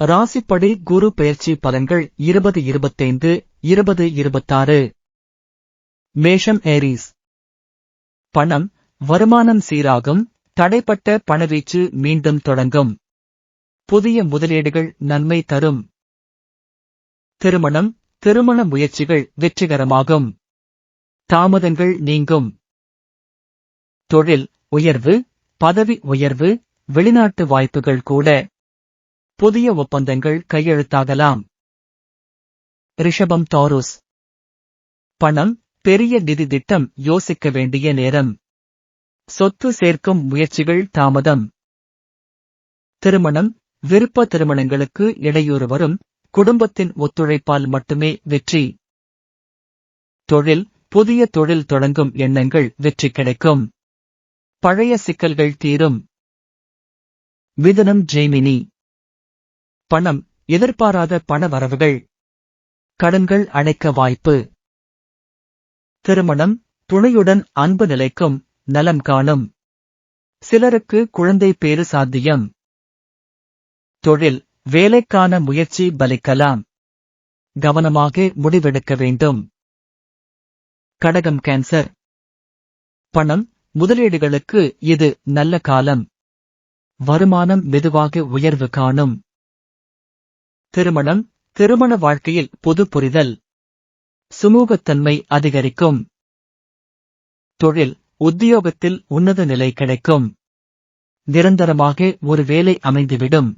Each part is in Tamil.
ராசிப்படி குரு பெயர்ச்சி பலன்கள் இருபது இருபத்தைந்து இருபது இருபத்தாறு. மேஷம் ஏரிஸ். பணம் வருமானம் சீராகும் தடைப்பட்ட பணவீச்சு மீண்டும் தொடங்கும். புதிய முதலீடுகள் நன்மை தரும். திருமணம் திருமண முயற்சிகள் வெற்றிகரமாகும். தாமதங்கள் நீங்கும். தொழில் உயர்வு பதவி உயர்வு வெளிநாட்டு வாய்ப்புகள் கூட. புதிய ஒப்பந்தங்கள் கையெழுத்தாகலாம். ரிஷபம் டாருஸ் பணம் பெரிய நிதி திட்டம் யோசிக்க வேண்டிய நேரம். சொத்து சேர்க்கும் முயற்சிகள் தாமதம். திருமணம் விருப்ப திருமணங்களுக்கு இடையூறு வரும் குடும்பத்தின் ஒத்துழைப்பால் மட்டுமே வெற்றி. தொழில் புதிய தொழில் தொடங்கும் எண்ணங்கள் வெற்றி கிடைக்கும். பழைய சிக்கல்கள் தீரும். மிதனம் ஜெய்மினி. பணம் எதிர்பாராத பண வரவுகள். கடன்கள் அணைக்க வாய்ப்பு. திருமணம் துணையுடன் அன்பு நிலைக்கும் நலம் காணும். சிலருக்கு குழந்தை பேறு சாத்தியம். தொழில் வேலைக்கான முயற்சி பலிக்கலாம். கவனமாக முடிவெடுக்க வேண்டும். கடகம் கேன்சர். பணம் முதலீடுகளுக்கு இது நல்ல காலம். வருமானம் மெதுவாக உயர்வு காணும். திருமணம் திருமண வாழ்க்கையில் பொது புரிதல். சுமூகத்தன்மை அதிகரிக்கும். தொழில் உத்தியோகத்தில் உன்னத நிலை கிடைக்கும். நிரந்தரமாக ஒரு வேலை அமைந்துவிடும்.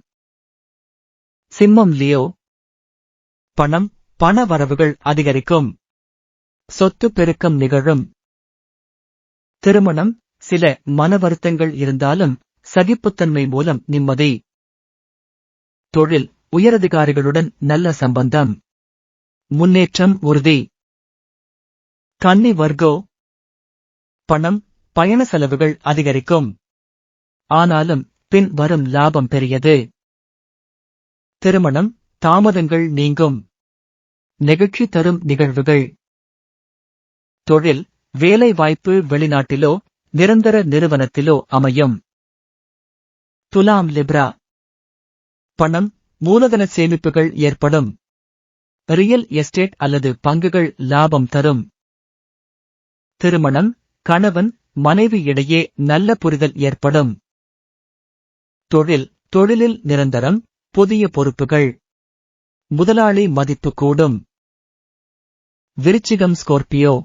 சிம்மம் லியோ. பணம் பண வரவுகள் அதிகரிக்கும். சொத்து பெருக்கம் நிகழும். திருமணம் சில மன வருத்தங்கள் இருந்தாலும் சகிப்புத்தன்மை மூலம் நிம்மதி. தொழில் உயரதிகாரிகளுடன் நல்ல சம்பந்தம். முன்னேற்றம் உறுதி. கன்னி வர்க்கோ. பணம் பயண செலவுகள் அதிகரிக்கும். ஆனாலும் பின் வரும் லாபம் பெரியது. திருமணம் தாமதங்கள் நீங்கும். நெகிழ்ச்சி தரும் நிகழ்வுகள். தொழில் வேலை வாய்ப்பு வெளிநாட்டிலோ நிரந்தர நிறுவனத்திலோ அமையும். துலாம் லிப்ரா. பணம் மூலதன சேமிப்புகள் ஏற்படும். ரியல் எஸ்டேட் அல்லது பங்குகள் லாபம் தரும். திருமணம் கணவன் மனைவி இடையே நல்ல புரிதல் ஏற்படும். தொழில் தொழிலில் நிரந்தரம் புதிய பொறுப்புகள். முதலாளி மதிப்பு கூடும். விருச்சிகம் ஸ்கோர்பியோ.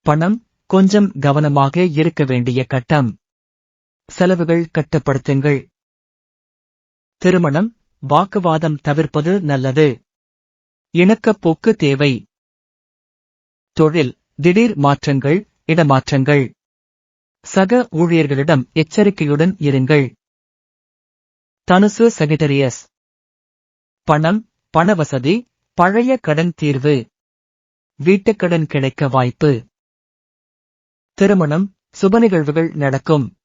பணம் கொஞ்சம் கவனமாக இருக்க வேண்டிய கட்டம். செலவுகள் கட்டுப்படுத்துங்கள். திருமணம் வாக்குவாதம் தவிர்ப்பது நல்லது. இணக்கப்போக்கு தேவை. தொழில் திடீர் மாற்றங்கள் இடமாற்றங்கள். சக ஊழியர்களிடம் எச்சரிக்கையுடன் இருங்கள். தனுசு செகிட்டரியஸ். பணம் பணவசதி பழைய கடன் தீர்வு. வீட்டுக்கடன் கிடைக்க வாய்ப்பு. திருமணம் சுப நிகழ்வுகள் நடக்கும்.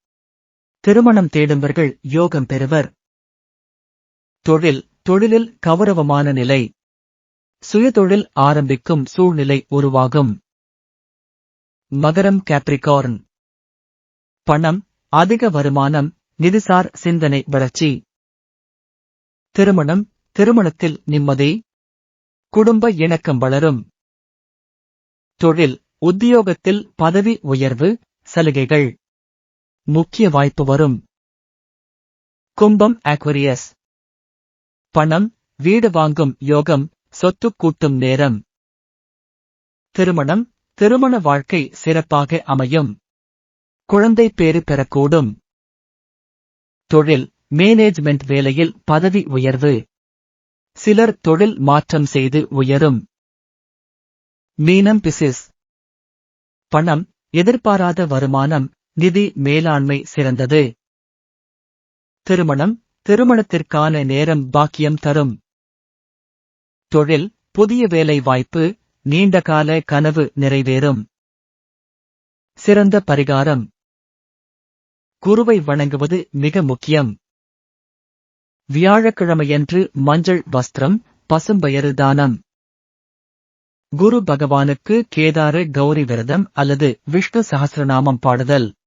திருமணம் தேடும்பவர்கள் யோகம் பெறுவர். தொழில் தொழிலில் கௌரவமான நிலை. சுயதொழில் ஆரம்பிக்கும் சூழ்நிலை உருவாகும். மகரம் கேப்ரிகார்ன் பணம் அதிக வருமானம் நிதிசார் சிந்தனை வளர்ச்சி. திருமணம் திருமணத்தில் நிம்மதி. குடும்ப இணக்கம் வளரும். தொழில் உத்தியோகத்தில் பதவி உயர்வு சலுகைகள். முக்கிய வாய்ப்பு வரும். கும்பம் ஆக்வரியஸ் பணம் வீடு வாங்கும் யோகம் சொத்து கூட்டும் நேரம். திருமணம் திருமண வாழ்க்கை சிறப்பாக அமையும். குழந்தை பேறு பெறக்கூடும். தொழில் மேனேஜ்மெண்ட் வேலையில் பதவி உயர்வு. சிலர் தொழில் மாற்றம் செய்து உயரும். மீனம் பிசிஸ். பணம் எதிர்பாராத வருமானம் நிதி மேலாண்மை சிறந்தது. திருமணம் திருமணத்திற்கான நேரம் பாக்கியம் தரும். தொழில் புதிய வேலை வாய்ப்பு நீண்டகால கனவு நிறைவேறும். சிறந்த பரிகாரம். குருவை வணங்குவது மிக முக்கியம். வியாழக்கிழமையன்று மஞ்சள் வஸ்திரம் பசும்பயறு தானம். குரு பகவானுக்கு கேதார கௌரி விரதம் அல்லது விஷ்ணு சஹஸ்ரநாமம் பாடுதல்.